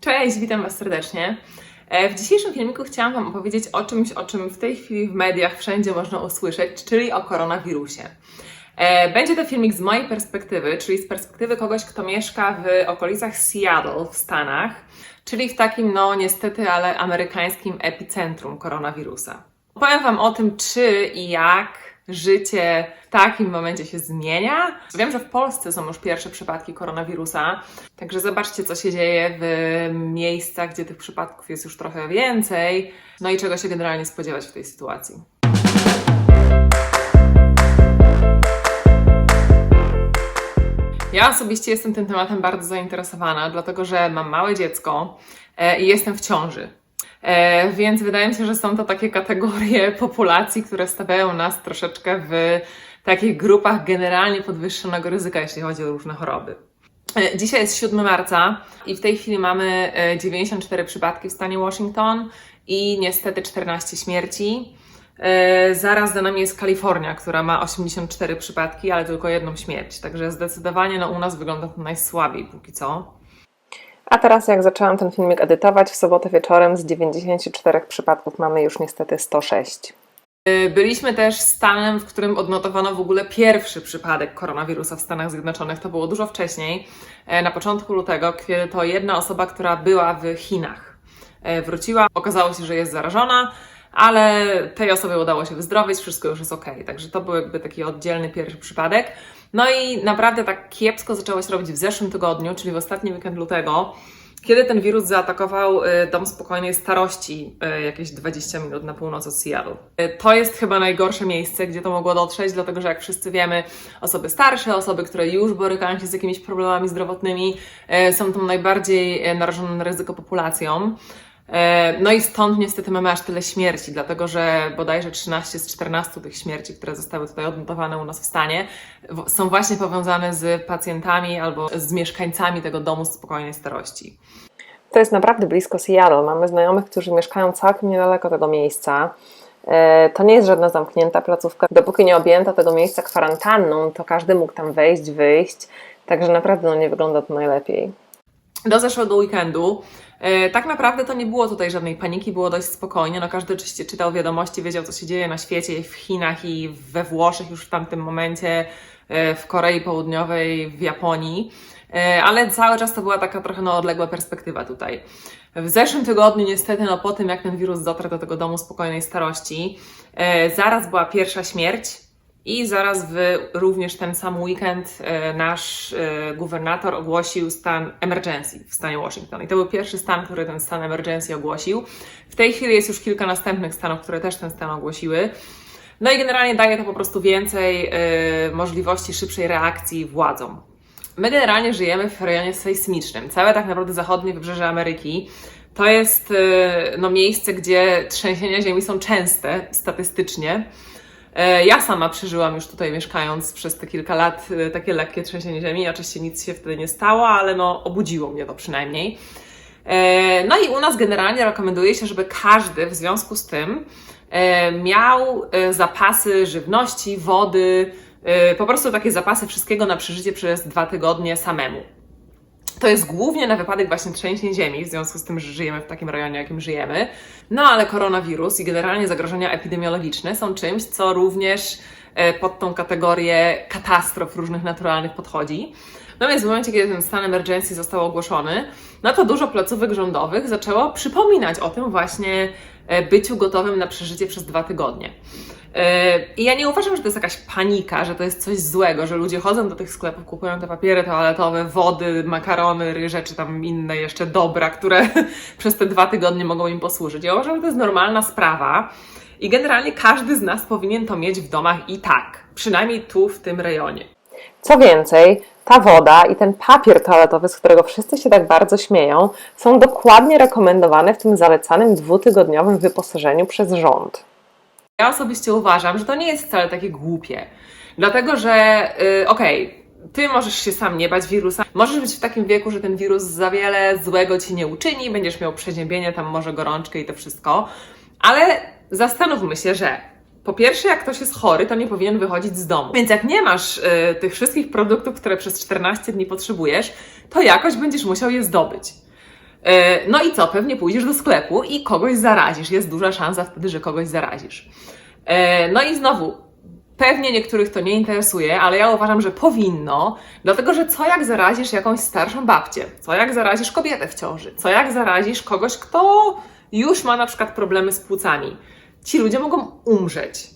Cześć, witam Was serdecznie. E, W dzisiejszym filmiku chciałam Wam opowiedzieć o czymś, o czym w tej chwili w mediach wszędzie można usłyszeć, czyli o koronawirusie. E, Będzie to filmik z mojej perspektywy, czyli z perspektywy kogoś, kto mieszka w okolicach Seattle w Stanach, czyli w takim, no niestety, ale amerykańskim epicentrum koronawirusa. Powiem Wam o tym, czy i jak życie w takim momencie się zmienia. Wiem, że w Polsce są już pierwsze przypadki koronawirusa, także zobaczcie, co się dzieje w miejscach, gdzie tych przypadków jest już trochę więcej, no i czego się generalnie spodziewać w tej sytuacji. Ja osobiście jestem tym tematem bardzo zainteresowana, dlatego że mam małe dziecko e, i jestem w ciąży. E, więc wydaje mi się, że są to takie kategorie populacji, które stawiają nas troszeczkę w takich grupach generalnie podwyższonego ryzyka, jeśli chodzi o różne choroby. E, Dzisiaj jest 7 marca i w tej chwili mamy e, 94 przypadki w stanie Washington i niestety 14 śmierci. E, Zaraz za nami jest Kalifornia, która ma 84 przypadki, ale tylko jedną śmierć. Także zdecydowanie no, u nas wygląda to najsłabiej póki co. A teraz jak zaczęłam ten filmik edytować, w sobotę wieczorem z 94 przypadków mamy już niestety 106. Y, Byliśmy też stanem, w którym odnotowano w ogóle pierwszy przypadek koronawirusa w Stanach Zjednoczonych. To było dużo wcześniej, e, na początku lutego, kiedy to jedna osoba, która była w Chinach, e, wróciła. Okazało się, że jest zarażona, ale tej osobie udało się wyzdrowieć, wszystko już jest ok. Także to był jakby taki oddzielny pierwszy przypadek. No i naprawdę tak kiepsko zaczęło się robić w zeszłym tygodniu, czyli w ostatni weekend lutego, kiedy ten wirus zaatakował y, dom spokojnej starości, y, jakieś 20 minut na północ od Seattle. Y, To jest chyba najgorsze miejsce, gdzie to mogło dotrzeć, dlatego że jak wszyscy wiemy, osoby starsze, osoby, które już borykają się z jakimiś problemami zdrowotnymi, są tą najbardziej narażoną na ryzyko populacją. E, No i stąd niestety mamy aż tyle śmierci, dlatego że bodajże 13 z 14 tych śmierci, które zostały tutaj odnotowane u nas w stanie, są właśnie powiązane z pacjentami albo z mieszkańcami tego domu spokojnej starości. To jest naprawdę blisko Seattle. Mamy znajomych, którzy mieszkają całkiem niedaleko tego miejsca. E, To nie jest żadna zamknięta placówka. Dopóki nie objęto tego miejsca kwarantanną, to każdy mógł tam wejść, wyjść. Także naprawdę no, nie wygląda to najlepiej. Do zeszłego weekendu. E, Tak naprawdę to nie było tutaj żadnej paniki, było dość spokojnie. No każdy oczywiście czytał wiadomości, wiedział co się dzieje na świecie, w Chinach i we Włoszech już w tamtym momencie, e, w Korei Południowej, w Japonii. E, Ale cały czas to była taka trochę no, odległa perspektywa tutaj. W zeszłym tygodniu niestety, no po tym jak ten wirus dotarł do tego domu spokojnej starości, zaraz była pierwsza śmierć. I zaraz w również ten sam weekend e, nasz e, gubernator ogłosił stan emergency w stanie Washington. I to był pierwszy stan, który ten stan emergency ogłosił. W tej chwili jest już kilka następnych stanów, które też ten stan ogłosiły. No i generalnie daje to po prostu więcej e, możliwości szybszej reakcji władzom. My generalnie żyjemy w rejonie sejsmicznym. Całe tak naprawdę zachodnie wybrzeże Ameryki to jest no, miejsce, gdzie trzęsienia ziemi są częste statystycznie. E, Ja sama przeżyłam już tutaj mieszkając przez te kilka lat e, takie lekkie trzęsienie ziemi. Oczywiście nic się wtedy nie stało, ale no obudziło mnie to przynajmniej. E, No i u nas generalnie rekomenduje się, żeby każdy w związku z tym miał zapasy żywności, wody, po prostu takie zapasy wszystkiego na przeżycie przez dwa tygodnie samemu. To jest głównie na wypadek właśnie trzęsień ziemi, w związku z tym, że żyjemy w takim rejonie, jakim żyjemy. No ale koronawirus i generalnie zagrożenia epidemiologiczne są czymś, co również e, pod tą kategorię katastrof różnych naturalnych podchodzi. No więc w momencie, kiedy ten stan emergency został ogłoszony, no to dużo placówek rządowych zaczęło przypominać o tym właśnie e, byciu gotowym na przeżycie przez dwa tygodnie. E, I ja nie uważam, że to jest jakaś panika, że to jest coś złego, że ludzie chodzą do tych sklepów, kupują te papiery toaletowe, wody, makarony, ryże, czy tam inne jeszcze dobra, które przez te dwa tygodnie mogą im posłużyć. Ja uważam, że to jest normalna sprawa i generalnie każdy z nas powinien to mieć w domach i tak, przynajmniej tu w tym rejonie. Co więcej, ta woda i ten papier toaletowy, z którego wszyscy się tak bardzo śmieją, są dokładnie rekomendowane w tym zalecanym dwutygodniowym wyposażeniu przez rząd. Ja osobiście uważam, że to nie jest wcale takie głupie. Dlatego, że yy, okej, ty możesz się sam nie bać wirusa. Możesz być w takim wieku, że ten wirus za wiele złego ci nie uczyni, będziesz miał przeziębienie, tam może gorączkę i to wszystko. Ale zastanówmy się, że po pierwsze, jak ktoś jest chory, to nie powinien wychodzić z domu. Więc jak nie masz y, tych wszystkich produktów, które przez 14 dni potrzebujesz, to jakoś będziesz musiał je zdobyć. E, No i co? Pewnie pójdziesz do sklepu i kogoś zarazisz. Jest duża szansa wtedy, że kogoś zarazisz. E, No i znowu, Pewnie niektórych to nie interesuje, ale ja uważam, że powinno, dlatego że co jak zarazisz jakąś starszą babcię? Co jak zarazisz kobietę w ciąży? Co jak zarazisz kogoś, kto już ma na przykład problemy z płucami? Ci ludzie mogą umrzeć.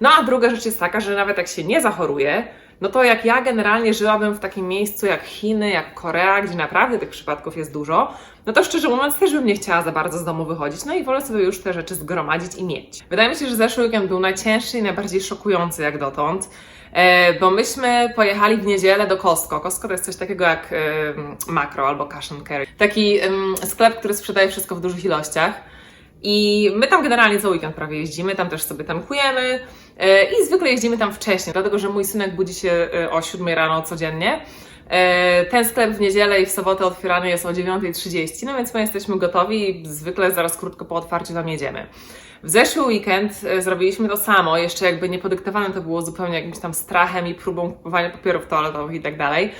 No a druga rzecz jest taka, że nawet jak się nie zachoruje, no to jak ja generalnie żyłabym w takim miejscu jak Chiny, jak Korea, gdzie naprawdę tych przypadków jest dużo, no to szczerze mówiąc też bym nie chciała za bardzo z domu wychodzić, no i wolę sobie już te rzeczy zgromadzić i mieć. Wydaje mi się, że zeszły weekend był najcięższy i najbardziej szokujący jak dotąd, e, bo myśmy pojechali w niedzielę do Costco. Costco to jest coś takiego jak Makro albo Cash and Carry. Taki sklep, który sprzedaje wszystko w dużych ilościach. I my tam generalnie co weekend prawie jeździmy, tam też sobie tankujemy e, i zwykle jeździmy tam wcześniej, dlatego że mój synek budzi się e, o 7 rano codziennie. E, Ten sklep w niedzielę i w sobotę otwierany jest o 9.30, no więc my jesteśmy gotowi i zwykle zaraz krótko po otwarciu tam jedziemy. W zeszły weekend zrobiliśmy to samo, jeszcze jakby nie podyktowane to było zupełnie jakimś tam strachem i próbą kupowania papierów toaletowych i tak dalej.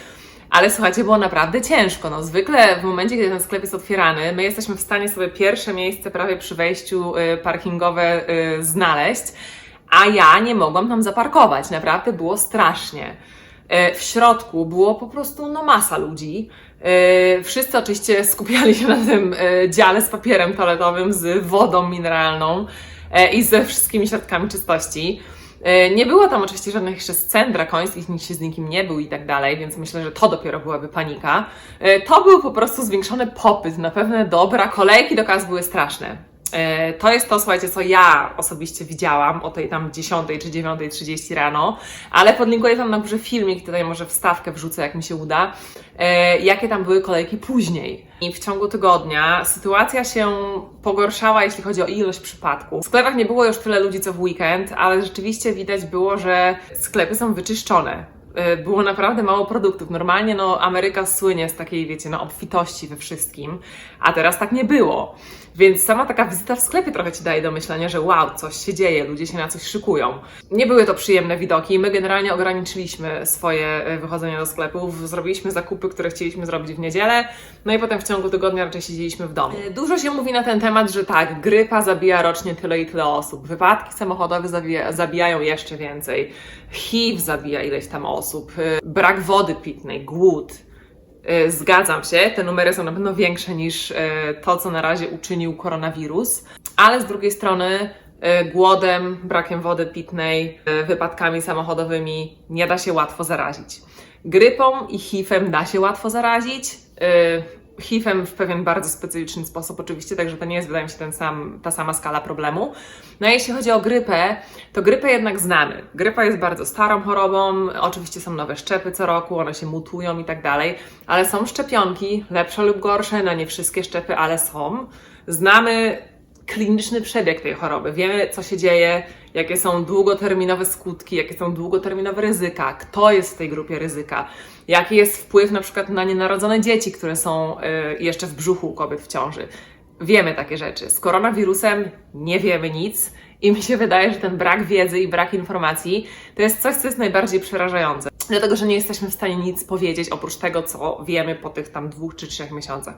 Ale słuchajcie, było naprawdę ciężko. No, zwykle w momencie, kiedy ten sklep jest otwierany, my jesteśmy w stanie sobie pierwsze miejsce prawie przy wejściu y, parkingowe y, znaleźć, a ja nie mogłam tam zaparkować. Naprawdę było strasznie. Y, W środku było po prostu no, masa ludzi. Wszyscy oczywiście skupiali się na tym dziale z papierem toaletowym, z wodą mineralną i ze wszystkimi środkami czystości. E, Nie było tam oczywiście żadnych jeszcze scen drakońskich, nikt się z nikim nie był i tak dalej, więc myślę, że to dopiero byłaby panika. E, To był po prostu zwiększony popyt na pewne dobra. Kolejki do kas były straszne. E, To jest to, słuchajcie, co ja osobiście widziałam o tej tam 10 czy 9.30 rano, ale podlinkuję Wam na górze filmik, tutaj może wstawkę wrzucę, jak mi się uda, e, jakie tam były kolejki później. I w ciągu tygodnia sytuacja się pogorszała, jeśli chodzi o ilość przypadków. W sklepach nie było już tyle ludzi co w weekend, ale rzeczywiście widać było, że sklepy są wyczyszczone. E, Było naprawdę mało produktów. Normalnie no, Ameryka słynie z takiej, wiecie, no, obfitości we wszystkim, a teraz tak nie było. Więc sama taka wizyta w sklepie trochę ci daje do myślenia, że wow, coś się dzieje, ludzie się na coś szykują. Nie były to przyjemne widoki. My generalnie ograniczyliśmy swoje e, wychodzenie do sklepów, zrobiliśmy zakupy, które chcieliśmy zrobić w niedzielę, no i potem w ciągu tygodnia raczej siedzieliśmy w domu. E, Dużo się mówi na ten temat, że tak, grypa zabija rocznie tyle i tyle osób, wypadki samochodowe zabija, zabijają jeszcze więcej, HIV zabija ileś tam osób, e, brak wody pitnej, głód. E, Zgadzam się, te numery są na pewno większe niż e, to, co na razie uczynił koronawirus, ale z drugiej strony głodem, brakiem wody pitnej, wypadkami samochodowymi nie da się łatwo zarazić. Grypą i HIV-em da się łatwo zarazić. HIV-em w pewien bardzo specyficzny sposób, oczywiście, także to nie jest, wydaje mi się, ten sam, ta sama skala problemu. No a jeśli chodzi o grypę, to grypę jednak znamy. Grypa jest bardzo starą chorobą, oczywiście są nowe szczepy co roku, one się mutują i tak dalej, ale są szczepionki, lepsze lub gorsze, no nie wszystkie szczepy, ale są. Znamy kliniczny przebieg tej choroby. Wiemy, co się dzieje, jakie są długoterminowe skutki, jakie są długoterminowe ryzyka, kto jest w tej grupie ryzyka, jaki jest wpływ na przykład na nienarodzone dzieci, które są y, jeszcze w brzuchu kobiet w ciąży. Wiemy takie rzeczy. Z koronawirusem nie wiemy nic i mi się wydaje, że ten brak wiedzy i brak informacji to jest coś, co jest najbardziej przerażające. Dlatego, że nie jesteśmy w stanie nic powiedzieć oprócz tego, co wiemy po tych tam dwóch czy trzech miesiącach.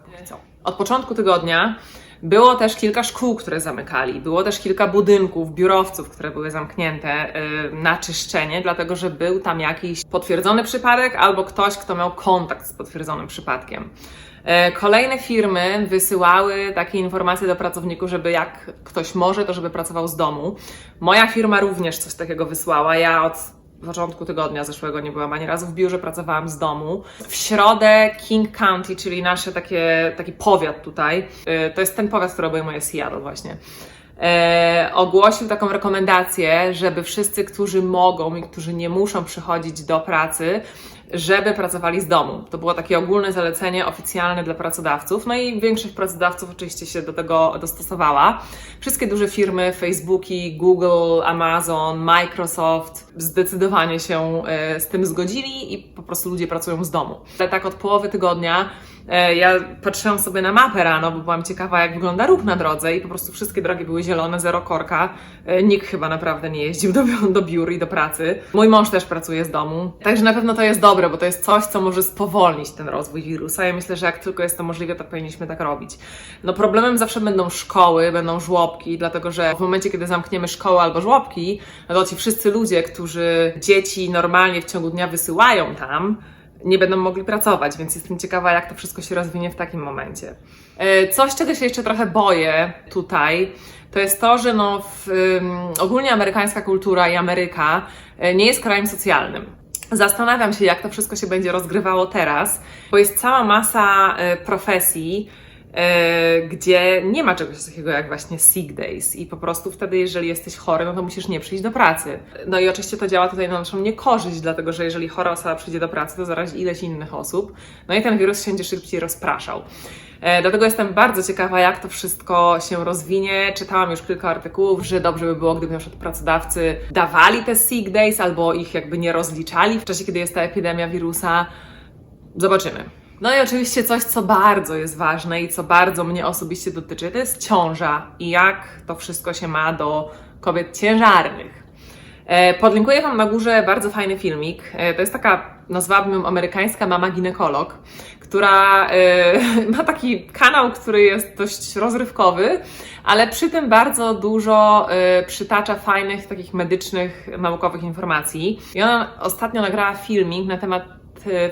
Od początku tygodnia było też kilka szkół, które zamykali, było też kilka budynków, biurowców, które były zamknięte y, na czyszczenie, dlatego że był tam jakiś potwierdzony przypadek albo ktoś, kto miał kontakt z potwierdzonym przypadkiem. E, Kolejne firmy wysyłały takie informacje do pracowników, żeby jak ktoś może, to żeby pracował z domu. Moja firma również coś takiego wysłała. Ja od początku tygodnia zeszłego nie byłam ani razu w biurze, pracowałam z domu. W środę King County, czyli nasze takie, taki powiat tutaj, y, to jest ten powiat, który obejmuje Seattle właśnie, ogłosił taką rekomendację, żeby wszyscy, którzy mogą i którzy nie muszą przychodzić do pracy, żeby pracowali z domu. To było takie ogólne zalecenie oficjalne dla pracodawców, no i większość pracodawców oczywiście się do tego dostosowała. Wszystkie duże firmy, Facebooki, Google, Amazon, Microsoft zdecydowanie się e, z tym zgodzili i po prostu ludzie pracują z domu. Ale tak od połowy tygodnia E, Ja patrzyłam sobie na mapę rano, bo byłam ciekawa, jak wygląda ruch na drodze i po prostu wszystkie drogi były zielone, zero korka. E, Nikt chyba naprawdę nie jeździł do, do biur i do pracy. Mój mąż też pracuje z domu, także na pewno to jest dobre, bo to jest coś, co może spowolnić ten rozwój wirusa. Ja myślę, że jak tylko jest to możliwe, to powinniśmy tak robić. No problemem zawsze będą szkoły, będą żłobki, dlatego że w momencie, kiedy zamkniemy szkoły albo żłobki, no to ci wszyscy ludzie, którzy dzieci normalnie w ciągu dnia wysyłają tam, nie będą mogli pracować, więc jestem ciekawa, jak to wszystko się rozwinie w takim momencie. E, Coś, czego się jeszcze trochę boję tutaj, to jest to, że no w, ogólnie amerykańska kultura i Ameryka e, nie jest krajem socjalnym. Zastanawiam się, jak to wszystko się będzie rozgrywało teraz, bo jest cała masa e, profesji, gdzie nie ma czegoś takiego jak właśnie sick days i po prostu wtedy, jeżeli jesteś chory, no to musisz nie przyjść do pracy. No i oczywiście to działa tutaj na naszą niekorzyść, dlatego że jeżeli chora osoba przyjdzie do pracy, to zarazi ileś innych osób, no i ten wirus się będzie szybciej rozpraszał. E, Dlatego jestem bardzo ciekawa, jak to wszystko się rozwinie. Czytałam już kilka artykułów, że dobrze by było, gdyby na przykład pracodawcy dawali te sick days albo ich jakby nie rozliczali w czasie, kiedy jest ta epidemia wirusa. Zobaczymy. No i oczywiście coś, co bardzo jest ważne i co bardzo mnie osobiście dotyczy, to jest ciąża i jak to wszystko się ma do kobiet ciężarnych. E, Podlinkuję Wam na górze bardzo fajny filmik. E, To jest taka, nazwałabym ją amerykańska mama ginekolog, która e, ma taki kanał, który jest dość rozrywkowy, ale przy tym bardzo dużo przytacza fajnych, takich medycznych, naukowych informacji. I ona ostatnio nagrała filmik na temat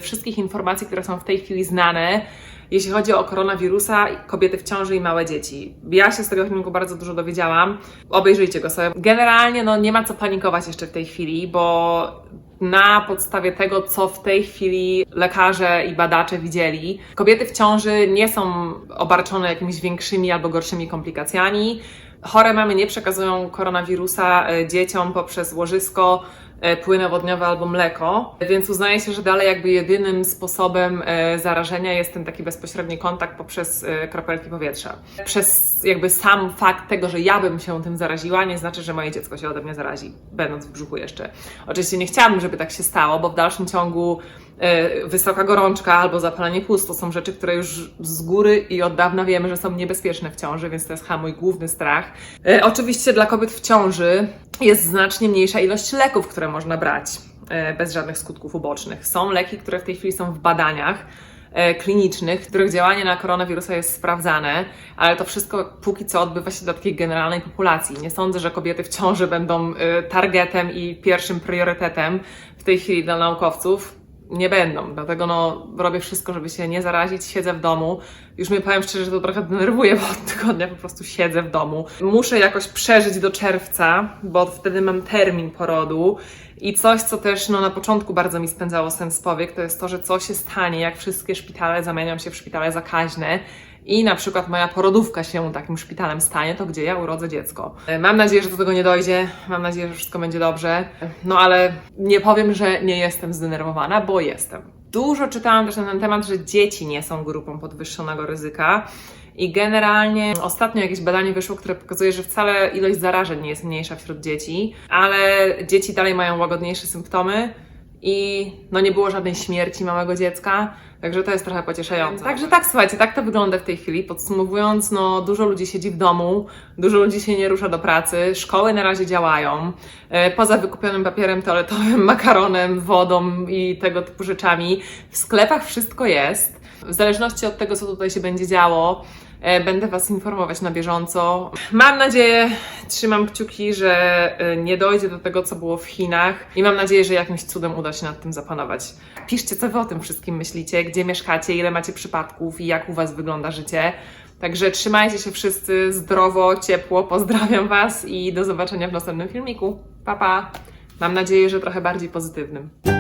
wszystkich informacji, które są w tej chwili znane, jeśli chodzi o koronawirusa, kobiety w ciąży i małe dzieci. Ja się z tego filmiku bardzo dużo dowiedziałam. Obejrzyjcie go sobie. Generalnie no, nie ma co panikować jeszcze w tej chwili, bo na podstawie tego, co w tej chwili lekarze i badacze widzieli, kobiety w ciąży nie są obarczone jakimiś większymi albo gorszymi komplikacjami. Chore mamy nie przekazują koronawirusa e, dzieciom poprzez łożysko, e, płyny wodniowe albo mleko, więc uznaje się, że dalej jakby jedynym sposobem e, zarażenia jest ten taki bezpośredni kontakt poprzez e, kropelki powietrza. Przez jakby sam fakt tego, że ja bym się tym zaraziła, nie znaczy, że moje dziecko się ode mnie zarazi, będąc w brzuchu jeszcze. Oczywiście nie chciałabym, żeby tak się stało, bo w dalszym ciągu wysoka gorączka albo zapalenie płuc to są rzeczy, które już z góry i od dawna wiemy, że są niebezpieczne w ciąży, więc to jest chyba mój główny strach. Oczywiście dla kobiet w ciąży jest znacznie mniejsza ilość leków, które można brać e, bez żadnych skutków ubocznych. Są leki, które w tej chwili są w badaniach e, klinicznych, których działanie na koronawirusa jest sprawdzane, ale to wszystko póki co odbywa się dla takiej generalnej populacji. Nie sądzę, że kobiety w ciąży będą e, targetem i pierwszym priorytetem w tej chwili dla naukowców nie będą. Dlatego no, robię wszystko, żeby się nie zarazić. Siedzę w domu. Już mnie powiem szczerze, że to trochę denerwuje, bo od tygodnia po prostu siedzę w domu. Muszę jakoś przeżyć do czerwca, bo wtedy mam termin porodu. I coś, co też no, na początku bardzo mi spędzało sens powiek, to jest to, że co się stanie, jak wszystkie szpitale zamienią się w szpitale zakaźne i na przykład moja porodówka się takim szpitalem stanie, to gdzie ja urodzę dziecko. E, Mam nadzieję, że do tego nie dojdzie, mam nadzieję, że wszystko będzie dobrze, no ale nie powiem, że nie jestem zdenerwowana, bo jestem. Dużo czytałam też na ten temat, że dzieci nie są grupą podwyższonego ryzyka. I generalnie ostatnio jakieś badanie wyszło, które pokazuje, że wcale ilość zarażeń nie jest mniejsza wśród dzieci, ale dzieci dalej mają łagodniejsze symptomy i no nie było żadnej śmierci małego dziecka, także to jest trochę pocieszające. Także tak, słuchajcie, tak to wygląda w tej chwili. Podsumowując, no dużo ludzi siedzi w domu, dużo ludzi się nie rusza do pracy, szkoły na razie działają. E, Poza wykupionym papierem toaletowym, makaronem, wodą i tego typu rzeczami, w sklepach wszystko jest. W zależności od tego, co tutaj się będzie działo, będę Was informować na bieżąco. Mam nadzieję, trzymam kciuki, że e, nie dojdzie do tego, co było w Chinach i mam nadzieję, że jakimś cudem uda się nad tym zapanować. Piszcie, co Wy o tym wszystkim myślicie, gdzie mieszkacie, ile macie przypadków i jak u Was wygląda życie. Także trzymajcie się wszyscy zdrowo, ciepło, pozdrawiam Was i do zobaczenia w następnym filmiku. Pa, pa! Mam nadzieję, że trochę bardziej pozytywnym.